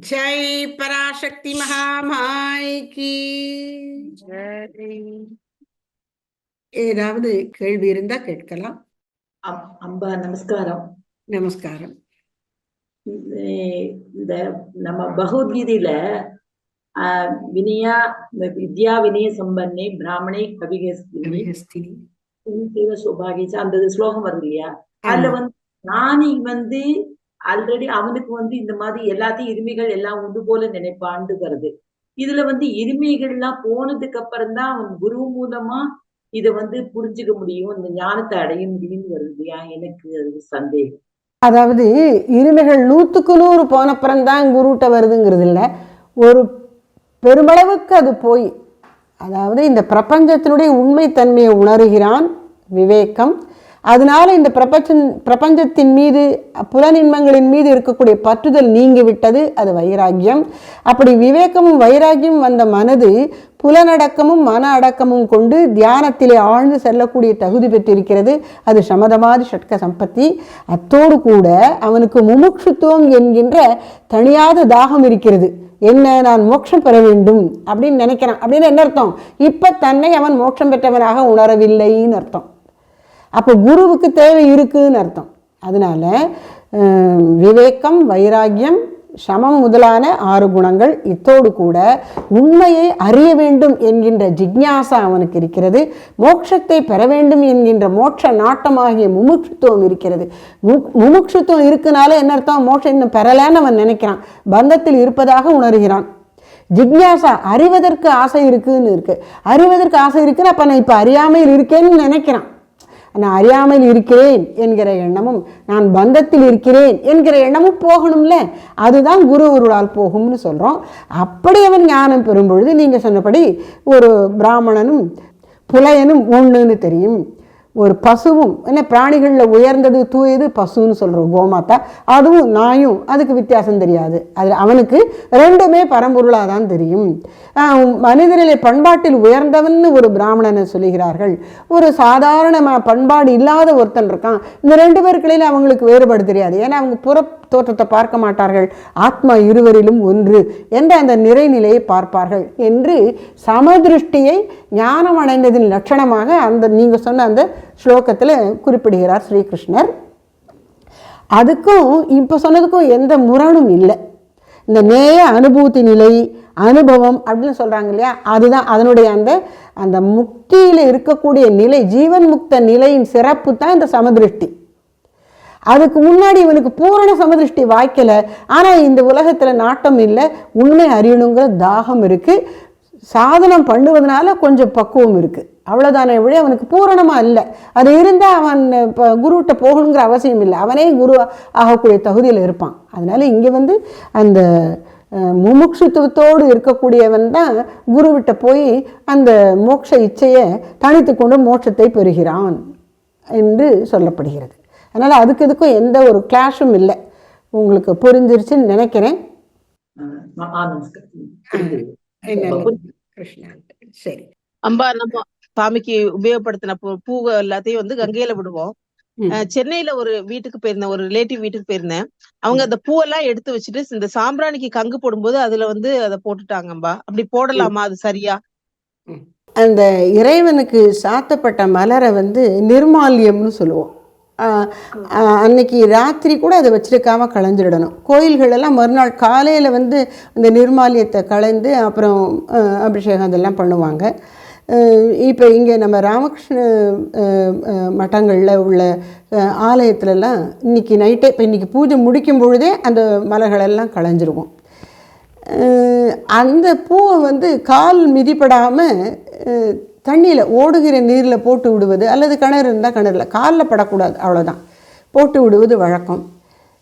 ஜெய் பராசக்தி மகாமாய் கி ஏதாவது கேள்வி இருந்தா கேட்கலாம். அம்- அம்பா நமஸ்காரம். நமஸ்காரம். இந்த- நம்ம பகவத்கீதையில வினயா இந்த வித்யா வினய சம்பன்னே பிராமணே கவிகஸ்தினி. சௌபாகியச்ச அந்த ஸ்லோகம் வருது இல்லையா? அதுல. வந்து ஞானி வந்து ஆல்ரெடி அவனுக்கு வந்து இந்த மாதிரி எல்லாத்தையும் இருமைகள் எல்லாம் உண்டு போல நினைப்பாண்டு வருது இதுல வந்து இருமைகள்லாம் போனதுக்கு அப்புறம் தான் அவன் குரு மூலமா இத வந்து புரிஞ்சுக்க முடியும். இந்த ஞானத்தை அடைய முடியும்னு வருது. எனக்கு அது சந்தேகம். அதாவது இருமைகள் நூற்றுக்கு நூறு போனப்புறம் தான் குருட்ட வருதுங்கிறது இல்லை. ஒரு பெருமளவுக்கு அது போய் அதாவது இந்த பிரபஞ்சத்தினுடைய உண்மைத்தன்மையை உணர்கிறான் விவேகம். அதனால இந்த பிரபஞ்ச பிரபஞ்சத்தின் மீது புலனின்மங்களின் மீது இருக்கக்கூடிய பற்றுதல் நீங்கிவிட்டது. அது வைராக்கியம். அப்படி விவேகமும் வைராக்கியம் வந்த மனது புலனடக்கமும் மன அடக்கமும் கொண்டு தியானத்திலே ஆழ்ந்து செல்லக்கூடிய தகுதி பெற்றிருக்கிறது. அது சமதமாதி ஷட்க சம்பத்தி. அத்தோடு கூட அவனுக்கு முமுட்சுத்துவம் என்கின்ற தனியாத தாகம் இருக்கிறது. என்ன நான் மோட்சம் பெற வேண்டும்? அப்படின்னு நினைக்கிறான். அப்படின்னு என்ன அர்த்தம்? இப்போ தன்னை அவன் மோட்சம் பெற்றவனாக உணரவில்லைன்னு அர்த்தம். அப்போ குருவுக்கு தேவை இருக்குன்னு அர்த்தம். அதனால விவேக்கம் வைராகியம் வைராக்கியம் சமம் முதலான ஆறு குணங்கள் இத்தோடு கூட உண்மையை அறிய வேண்டும் என்கின்ற ஜிக்ஞாசா அவனுக்கு இருக்கிறது. மோட்சத்தை பெற வேண்டும் என்கின்ற மோட்ச நாட்டமாகிய முமுட்சுத்துவம் இருக்கிறது. மு- முமுட்சுத்துவம் இருக்குனால என்ன அர்த்தம்? மோட்சம் இன்னும் பெறலைன்னு அவன் நினைக்கிறான். பந்தத்தில் இருப்பதாக உணர்கிறான். ஜிக்ஞாசா அறிவதற்கு ஆசை இருக்குன்னு இருக்கு. அறிவதற்கு ஆசை இருக்குன்னு அப்போ நான் இப்போ அறியாமையில் இருக்கேன்னு நினைக்கிறான். நான் அறியாமல் இருக்கிறேன் என்கிற எண்ணமும் நான் பந்தத்தில் இருக்கிறேன் என்கிற எண்ணமும் போகணும்ல? அதுதான் குரு உருளால் போகும்னு சொல்கிறோம் அப்படி அவன் ஞானம் பெறும் பொழுது நீங்கள் சொன்னபடி ஒரு பிராமணனும் புலையனும் ஒன்றுன்னு தெரியும். ஒரு பசுவும் என்ன பிராணிகளில் உயர்ந்தது தூயது பசுன்னு சொல்கிறோம் கோமாத்தா அதுவும் நாயும் அதுக்கு வித்தியாசம் தெரியாது. அது அவனுக்கு ரெண்டுமே பரம்பொருளாக தான் தெரியும் ஆஹ் மனிதனிலே பண்பாட்டில் உயர்ந்தவன்னு ஒரு பிராமணனை சொல்லுகிறார்கள். ஒரு சாதாரண ம- பண்பாடு இல்லாத ஒருத்தன் இருக்கான். இந்த ரெண்டு பேருக்கிடையில அவங்களுக்கு வேறுபாடு தெரியாது. ஏன்னா அவங்க புற தோற்றத்தை பார்க்க மாட்டார்கள். ஆத்மா இருவரிலும் ஒன்று என்ற அந்த நிறைநிலையை பார்ப்பார்கள் என்று சமதிருஷ்டியை ஞானம் அடைந்ததின் லட்சணமாக அந்த நீங்கள் சொன்ன அந்த ஸ்லோகத்தில் குறிப்பிடுகிறார் ஸ்ரீகிருஷ்ணர். அதுக்கும் இப்போ சொன்னதுக்கும் எந்த முரணும் இல்லை. இந்த நேய அனுபூதி நிலை அனுபவம் அப்படின்னு சொல்கிறாங்க இல்லையா? அதுதான் அதனுடைய அந்த அந்த முக்தியில் இருக்கக்கூடிய நிலை ஜீவன் முக்த நிலையின் சிறப்பு தான் இந்த சமதிருஷ்டி. அதுக்கு முன்னாடி இவனுக்கு பூரண சமதிருஷ்டி வாய்க்கலை. ஆனால் இந்த உலகத்தில் நாட்டம் இல்லை உண்மை அறியணுங்கிற தாகம் இருக்குது சாதனம் பண்ணுவதனால கொஞ்சம் பக்குவம் இருக்குது அவ்வளோதானே வழி அவனுக்கு பூரணமாக இல்லை. அது இருந்தால் அவன் இப்போ குருகிட்ட போகணுங்கிற அவசியம் இல்லை. அவனே குரு ஆகக்கூடிய தகுதியில் இருப்பான். அதனால் இங்கே வந்து அந்த முமுட்சுத்துவத்தோடு இருக்கக்கூடியவன் தான் குருவிட்ட போய் அந்த மோட்ச இச்சையை தனித்து கொண்டு மோட்சத்தை பெறுகிறான் என்று சொல்லப்படுகிறது. அதனால் அதுக்கு இதுக்கும் எந்த ஒரு கிளாஷும் இல்லை. உங்களுக்கு புரிஞ்சிருச்சுன்னு நினைக்கிறேன். சரி. அம்பா நம்ம சாமிக்கு உபயோகப்படுத்தின பூ பூவை எல்லாத்தையும் வந்து கங்கையில விடுவோம். சென்னையில ஒரு வீட்டுக்கு போயிருந்தேன் ஒரு ரிலேட்டிவ் வீட்டுக்கு போயிருந்தேன். அவங்க அந்த பூவெல்லாம் எடுத்து வச்சுட்டு இந்த சாம்பிராணிக்கு கங்கு போடும்போது அதுல வந்து அதை போட்டுட்டாங்கம்பா அப்படி போடலாமா? அது சரியா? அந்த இறைவனுக்கு சாத்தப்பட்ட மலரை வந்து நிர்மால்யம்னு சொல்லுவோம். அன்னைக்கு ராத்திரி கூட அதை வச்சிருக்காம களைஞ்சிடணும். கோயில்களெல்லாம் மறுநாள் காலையில் வந்து அந்த நிர்மால்யத்தை களைந்து அப்புறம் ஆஹ் அபிஷேகம் அதெல்லாம் பண்ணுவாங்க. இப்போ இங்கே நம்ம ராமகிருஷ்ண மட்டங்களில் உள்ள ஆலயத்துலலாம் இன்னைக்கு நைட்டே இப்போ இன்றைக்கி பூஜை முடிக்கும் பொழுதே அந்த மலைகளெல்லாம் களைஞ்சிருவோம். அந்த பூவை வந்து கால் மிதிப்படாமல் தண்ணியில் ஓடுகிற நீரில் போட்டு விடுவது அல்லது கிணறு இருந்தால் கிணறுல காலில் படக்கூடாது அவ்வளோதான் போட்டு விடுவது வழக்கம்.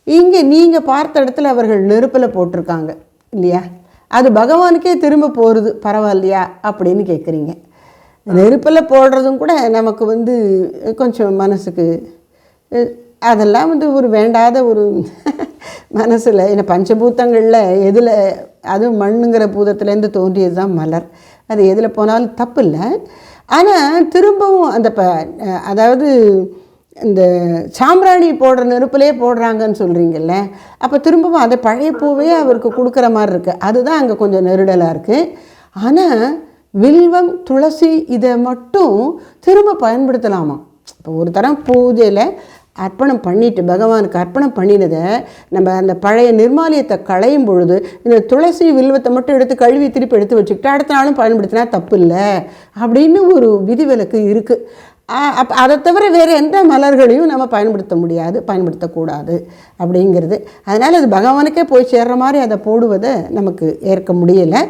இங்கே நீங்கள் பார்த்த இடத்துல அவர்கள் நெருப்பில் போட்டிருக்காங்க இல்லையா? அது பகவானுக்கே திரும்ப போகிறது பரவாயில்லையா? அப்படின்னு கேட்குறீங்க நெருப்பில் போடுறதும் கூட நமக்கு வந்து கொஞ்சம் மனசுக்கு அதெல்லாம் வந்து ஒரு வேண்டாத ஒரு மனசில் என்ன பஞ்சபூத்தங்களில் எதில் அதுவும் மண்ணுங்கிற பூதத்துலேருந்து தோன்றியது தான் மலர். அது எதில் போனாலும் தப்பு இல்லை ஆனால் திரும்பவும் அந்த ப அதாவது இந்த சாம்பிராணி போடுற நெருப்புலேயே போடுறாங்கன்னு சொல்கிறீங்கல்ல அப்போ திரும்பவும் அதை பழைய பூவே அவருக்கு கொடுக்குற மாதிரி இருக்குது அதுதான் அங்கே கொஞ்சம் நெருடலாக இருக்குது ஆனால் வில்வம் துளசி இதை மட்டும் திரும்ப பயன்படுத்தலாமா? இப்போ ஒரு தரம் பூஜையில் அர்ப்பணம் பண்ணிட்டு பகவானுக்கு அர்ப்பணம் பண்ணினதை நம்ம அந்த பழைய நிர்மாலியத்தை களையும் பொழுது இந்த துளசி வில்வத்தை மட்டும் எடுத்து கழுவி திருப்பி எடுத்து வச்சுக்கிட்டு அடுத்த நாளும் பயன்படுத்தினா தப்பு இல்லை அப்படின்னு ஒரு விதிவிலக்கு இருக்குது அப்போ அதை தவிர வேறு எந்த மலர்களையும் நம்ம பயன்படுத்த முடியாது பயன்படுத்தக்கூடாது அப்படிங்கிறது. அதனால் அது பகவானுக்கே போய் சேர்ற மாதிரி அதை போடுவதை நமக்கு ஏற்க முடியலை.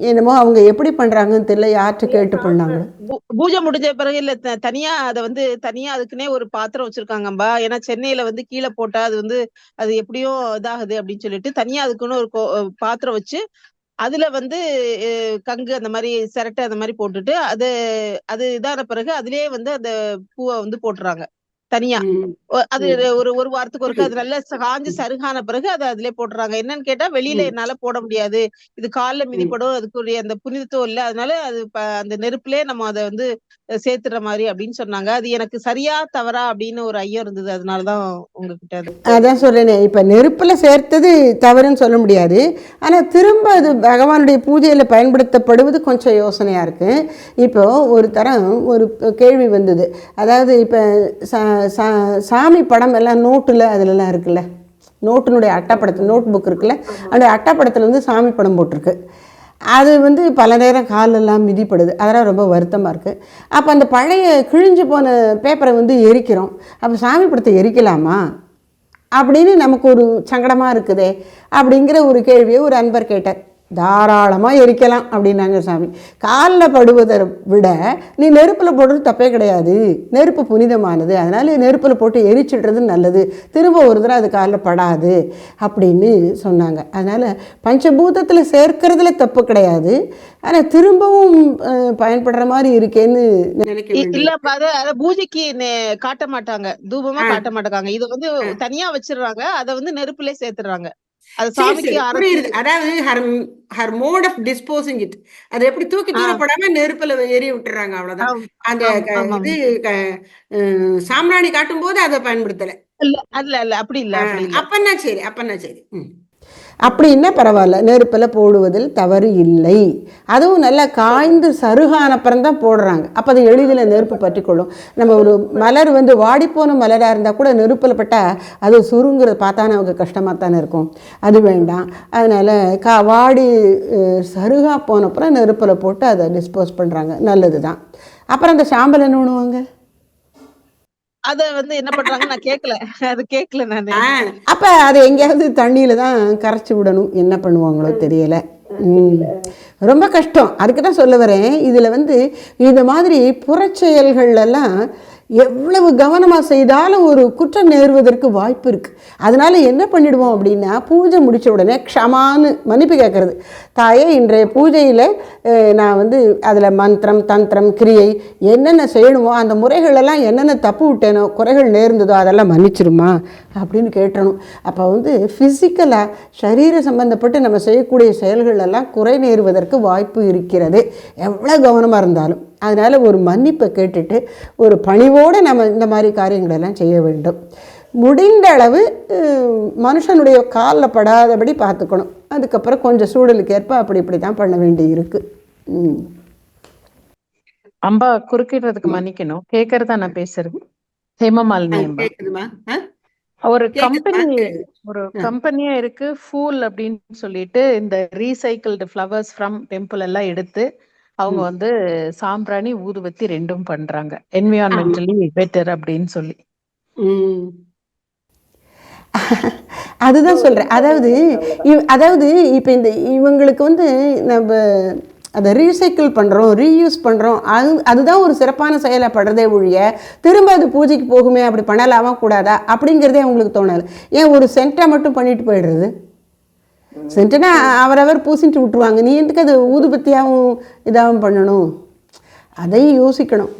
என்னமோ அவங்க எப்படி பண்ணுறாங்கன்னு தெரியல யார்கிட்ட கேட்டு பண்ணாங்களோ பூ- பூஜை முடிஞ்ச பிறகு இல்ல தனியா அத வந்து தனியா அதுக்குன்னே ஒரு பாத்திரம் வச்சிருக்காங்கம்பா. ஏன்னா சென்னையில வந்து கீழே போட்டா அது வந்து அது எப்படியும் இதாகுது அப்படின்னு சொல்லிட்டு தனியா அதுக்குன்னு ஒரு கோ- பாத்திரம் வச்சு அதுல வந்து கங்கு அந்த மாதிரி சிரட்டை அந்த மாதிரி போட்டுட்டு அது அது இதான பிறகு அதுலயே வந்து அந்த பூவை வந்து போட்டுறாங்க. தனியா. அது. ஒரு ஒரு வாரத்துக்கு ஒருக்க அது நல்லா காஞ்சு சருகான பிறகு அதை அதுலயே போட்டுறாங்க என்னன்னு கேட்டா வெளியில. என்னால போட முடியாது. இது கால்ல மிதிப்படும். அதுக்குரிய அந்த புனிதத்துவம் இல்ல. அதனால அது அந்த நெருப்புலயே நம்ம அதை வந்து சேர்த்துற மாதிரி அப்படின்னு சொன்னாங்க. அது எனக்கு சரியா தவறா அப்படின்னு ஒரு ஐயம் இருந்தது. அதனாலதான் உங்ககிட்ட அது அதான் சொல்கிறேனே இப்போ நெருப்பில் சேர்த்தது தவறுன்னு சொல்ல முடியாது. ஆனால் திரும்ப அது பகவானுடைய பூஜையில் பயன்படுத்தப்படுவது கொஞ்சம் யோசனையாக இருக்குது இப்போ ஒரு தரம் ஒரு கேள்வி வந்தது. அதாவது இப்போ சா சாமி படம் எல்லாம் நோட்டில் அதிலலாம் இருக்குல்ல. நோட்டினுடைய அட்டைப்படத்தில் நோட் புக் இருக்குல்ல. அந்த அட்டைப்படத்தில் வந்து சாமி படம் போட்டிருக்கு. அது வந்து பல நேரம் காலெல்லாம் மிதிப்படுது. அதெல்லாம் ரொம்ப வருத்தமாக இருக்குது அப்போ அந்த பழைய கிழிஞ்சு போன பேப்பரை வந்து எரிக்கிறோம். அப்போ சாமி படத்தை எரிக்கலாமா? அப்படின்னு நமக்கு ஒரு சங்கடமாக இருக்குதே. அப்படிங்கிற ஒரு கேள்வியை ஒரு அன்பர் கேட்டார். தாராளமாக எரிக்கலாம் அப்படின்னாங்க சாமி. காலில் படுவதை விட நீ நெருப்பில் போடுறது தப்பே கிடையாது. நெருப்பு புனிதமானது. அதனால் நெருப்பில் போட்டு எரிச்சிடுறது நல்லது. திரும்ப ஒரு தடவை அது காலில் படாது அப்படின்னு சொன்னாங்க. அதனால் பஞ்சபூதத்தில் சேர்க்கறதுல தப்பு கிடையாது. ஆனால் திரும்பவும் பயன்படுற மாதிரி இருக்கேன்னு நினைக்க இ- வேண்டும் இல்ல அத அத பூஜைக்கு நெ- காட்ட மாட்டாங்க தூபமா ஆ. காட்ட மாட்டாங்க இத வந்து தனியா வச்சிடுறாங்க. அத வந்து நெருப்புலயே சேர்த்துடுறாங்க. அதாவது her her mode of disposing it அதை எப்படி தூக்கி. தூரப்படாம நெருப்புல எரிய விட்டுறாங்க அவ்வளவுதான். அந்த. இது சாம்பிராணி காட்டும் போது அதை பயன்படுத்தல. இல்ல அல்ல இல்ல அப்படி இல்ல. அப்பன்னா சரி அப்பன்னா சரி. ம். அப்படின்னா பரவாயில்ல. நெருப்பில் போடுவதில் தவறு இல்லை. அதுவும் நல்லா காய்ந்து சருகான அப்புறம் தான் போடுறாங்க. அப்போ அது எளிதில் நெருப்பு பற்றிக்கொள்ளும். நம்ம ஒரு மலர் வந்து வாடிப்போன மலராக இருந்தால் கூட நெருப்பில் பட்டால் அது சுருங்குறது பார்த்தா நமக்கு கஷ்டமாக தானே இருக்கும். அது வேண்டாம். அதனால் கா வாடி சருகா போனப்புறம் நெருப்பில் போட்டு அதை டிஸ்போஸ் பண்ணுறாங்க நல்லது தான் அப்புறம் அந்த சாம்பல் என்ன அத வந்து என்ன பண்றாங்க நான் கேக்கல. அது கேக்கல நானு. அப்போ அதை எங்கேயாவது தண்ணியில் தான் கரைச்சி விடணும். என்ன பண்ணுவாங்களோ தெரியல. ரொம்ப கஷ்டம். அதுக்கு தான் சொல்ல வரேன். இதில் வந்து இந்த மாதிரி புறச்செயல்கள்லாம் எவ்வளவு கவனமாக செய்தாலும் ஒரு குற்றம் நேருவதற்கு வாய்ப்பு இருக்குது அதனால் என்ன பண்ணிடுவோம் அப்படின்னா பூஜை முடிச்ச உடனே க்ஷமான்னு மன்னிப்பு கேட்குறது தாயே இன்றைய பூஜையில் நான் வந்து அதில் மந்திரம் தந்திரம் கிரியை என்னென்ன செய்யணுமோ அந்த முறைகளெல்லாம் என்னென்ன தப்பு விட்டேனோ குறைகள் நேர்ந்ததோ அதெல்லாம் மன்னிச்சிருமா அப்படின்னு கேட்டணும். அப்போ வந்து ஃபிசிக்கலாக சரீர சம்பந்தப்பட்டு நம்ம செய்யக்கூடிய செயல்கள் எல்லாம் குறை நேருவதற்கு வாய்ப்பு இருக்கிறது. எவ்வளோ கவனமாக இருந்தாலும். அதனால் ஒரு மன்னிப்பை கேட்டுட்டு ஒரு பணிவோடு நம்ம இந்த மாதிரி காரியங்களெல்லாம் செய்ய வேண்டும். முடிந்த அளவு மனுஷனுடைய காலில் படாதபடி பார்த்துக்கணும் அதுக்கப்புறம் கொஞ்சம் சூழலுக்கு ஏற்ப அப்படி இப்படி தான் பண்ண வேண்டி இருக்கு ம் அம்பா குறுக்கிடுறதுக்கு மன்னிக்கணும் கேக்குறதா நான் பேசுறது ஹேமமாலினி? ஒரு? கம்பெனி. ஒரு. கம்பெனியே இருக்கு ஃபூல் அப்படின்னு சொல்லிட்டு இந்த ரீசைக்கிள்டு ஃப்ளவர்ஸ் ஃப்ரம் டெம்பிள் எல்லாம் எடுத்து அவங்க. வந்து சாம்பிராணி ஊதுவத்தி ரெண்டும் பண்றாங்க என்விரான்மெண்டலி பெட்டர் அப்படின்னு சொல்லி ம். அதுதான் சொல்கிறேன் அதாவது இவ் அதாவது இப்போ இந்த இவங்களுக்கு வந்து நம்ம அதை ரீசைக்கிள் பண்ணுறோம் ரீயூஸ் பண்ணுறோம் அது அதுதான் ஒரு சிறப்பான செயலாக படுறதே ஒழிய திரும்ப அது பூஜைக்கு போகுமே அப்படி பண்ணலாமா கூடாதா அப்படிங்கிறதே அவங்களுக்கு தோணாது. ஏன் ஒரு சென்ட்டை மட்டும் பண்ணிட்டு போயிடுறது? சென்ட்டுனா அவரவர் பூசிட்டு விட்டுருவாங்க. நீ எதுக்கு அது ஊதுபத்தியாகவும் இதாகவும் பண்ணணும்? அதையும் யோசிக்கணும்.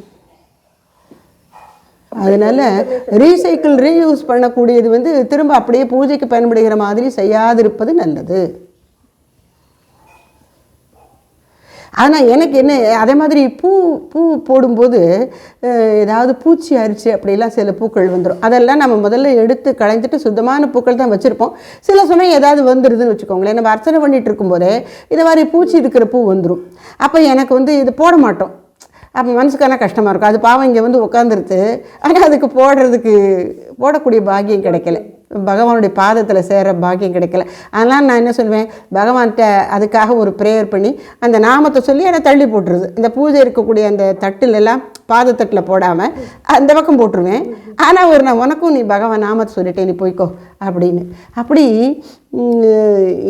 அதனால ரீசைக்கிள் ரீயூஸ் பண்ணக்கூடியது வந்து திரும்ப அப்படியே பூஜைக்கு பயன்படுகிற மாதிரி செய்யாதிருப்பது நல்லது. ஆனால் எனக்கு என்ன அதே மாதிரி பூ பூ போடும்போது ஏதாவது பூச்சி அரிச்சு அப்படிலாம் சில பூக்கள் வந்துடும் அதெல்லாம் நம்ம முதல்ல எடுத்து களைஞ்சிட்டு சுத்தமான பூக்கள் தான் வச்சுருப்போம். சில சமயம் ஏதாவது வந்துடுதுன்னு வச்சுக்கோங்களேன். நம்ம அர்ச்சனை பண்ணிகிட்டு இருக்கும்போதே இது மாதிரி பூச்சி இருக்கிற பூ வந்துடும் அப்போ எனக்கு வந்து இது போட மாட்டோம். அப்போ மனசுக்கான கஷ்டமாக இருக்கும். அது பாவம் இங்கே வந்து உட்காந்துருது ஆனால் அதுக்கு போடுறதுக்கு போடக்கூடிய பாக்கியம் கிடைக்கல. பகவானுடைய பாதத்தில் சேர பாக்கியம் கிடைக்கல. அதனால் நான் என்ன சொல்லுவேன் பகவான்கிட்ட அதுக்காக ஒரு ப்ரேயர் பண்ணி அந்த நாமத்தை சொல்லி அதை தள்ளி போட்டுருது. இந்த பூஜை இருக்கக்கூடிய அந்த தட்டிலெல்லாம் பாதத்தட்டில் போடாமல் அந்த பக்கம் போட்டுருவேன். ஆனால் ஒரு நான் உனக்கும் நீ பகவான் நாமத்தை சொல்லிட்டே நீ போய்க்கோ அப்படின்னு. அப்படி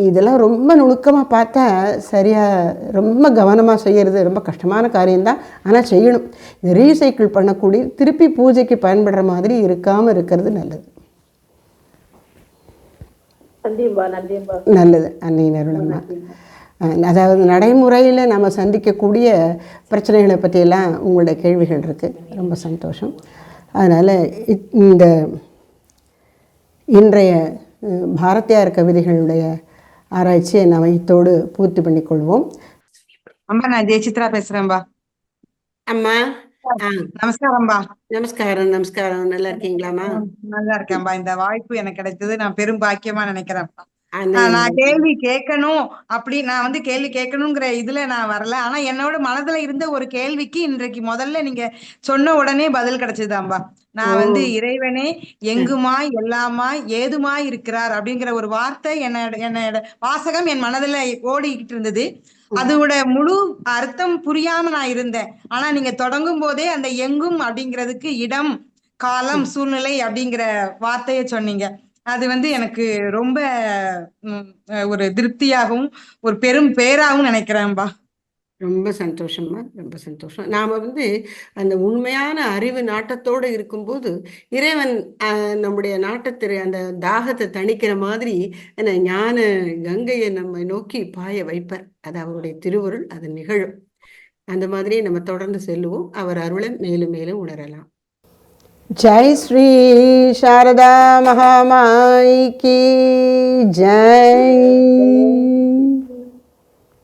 இதெல்லாம் ரொம்ப நுணுக்கமாக பார்த்தா சரியாக ரொம்ப கவனமாக செய்கிறது ரொம்ப கஷ்டமான காரியம்தான். ஆனால் செய்யணும். இந்த ரீசைக்கிள் பண்ணக்கூடிய திருப்பி பூஜைக்கு பயன்படுற மாதிரி இருக்காமல் இருக்கிறது நல்லது. நல்லது அன்னை அருளம்மா அதாவது நடைமுறையில் நம்ம சந்திக்கக்கூடிய பிரச்சனைகளை பற்றியெல்லாம் உங்களுடைய கேள்விகள் இருக்குது ரொம்ப சந்தோஷம். அதனால் இந்த இன்றைய பாரதியார் கவிதைகளுடைய ஆராய்ச்சியை நாம் இத்தோடு பூர்த்தி பண்ணிக்கொள்வோம். அம்பா நான் ஜெயசித்ரா பேசுறேன்பா. அம்மா. நமஸ்காரம்பா. நமஸ்காரம் நமஸ்காரம். நல்லா இருக்கீங்களாம்மா நல்லா இருக்கேன்பா இந்த வாய்ப்பு எனக்கு கிடைத்தது நான் பெரும் பாக்கியமா நினைக்கிறேன்ப்பா. ஆஹ் நான் கேள்வி கேட்கணும் அப்படி நான் வந்து கேள்வி கேட்கணுங்கிற இதுல நான் வரல. ஆனா என்னோட மனதுல இருந்த ஒரு கேள்விக்கு இன்றைக்கு முதல்ல நீங்க சொன்ன உடனே பதில் கிடைச்சதாம்பா நான் வந்து இறைவனே எங்குமாய் எல்லாமாய் ஏதுமாய் இருக்கிறார்? அப்படிங்கிற ஒரு வார்த்தை என்னோட என்னோட வாசகம் என் மனதுல ஓடிக்கிட்டு இருந்தது. அதோட முழு அர்த்தம் புரியாம நான் இருந்தேன். ஆனா நீங்க தொடங்கும் போதே அந்த எங்கும் அப்படிங்கிறதுக்கு இடம் காலம் சூழ்நிலை அப்படிங்கிற வார்த்தையை சொன்னீங்க. அது வந்து எனக்கு ரொம்ப ஒரு திருப்தியாகவும் ஒரு பெரும் பேராகவும் நினைக்கிறேன்பா. ரொம்ப சந்தோஷம்மா ரொம்ப சந்தோஷம். நாம வந்து அந்த உண்மையான அறிவு நாட்டத்தோடு இருக்கும்போது இறைவன் நம்முடைய நாட்டத்திற்கு அந்த தாகத்தை தணிக்கிற மாதிரி அந்த ஞான கங்கையை நம்மை நோக்கி பாய வைப்பார். அது அவருடைய திருவருள் அது நிகழும். அந்த மாதிரி நம்ம தொடர்ந்து செல்லுவோம். அவர் அருளை மேலும் மேலும் உணரலாம். ஜெய் ஸ்ரீ சாரதா மகாமாய் ஜெய்.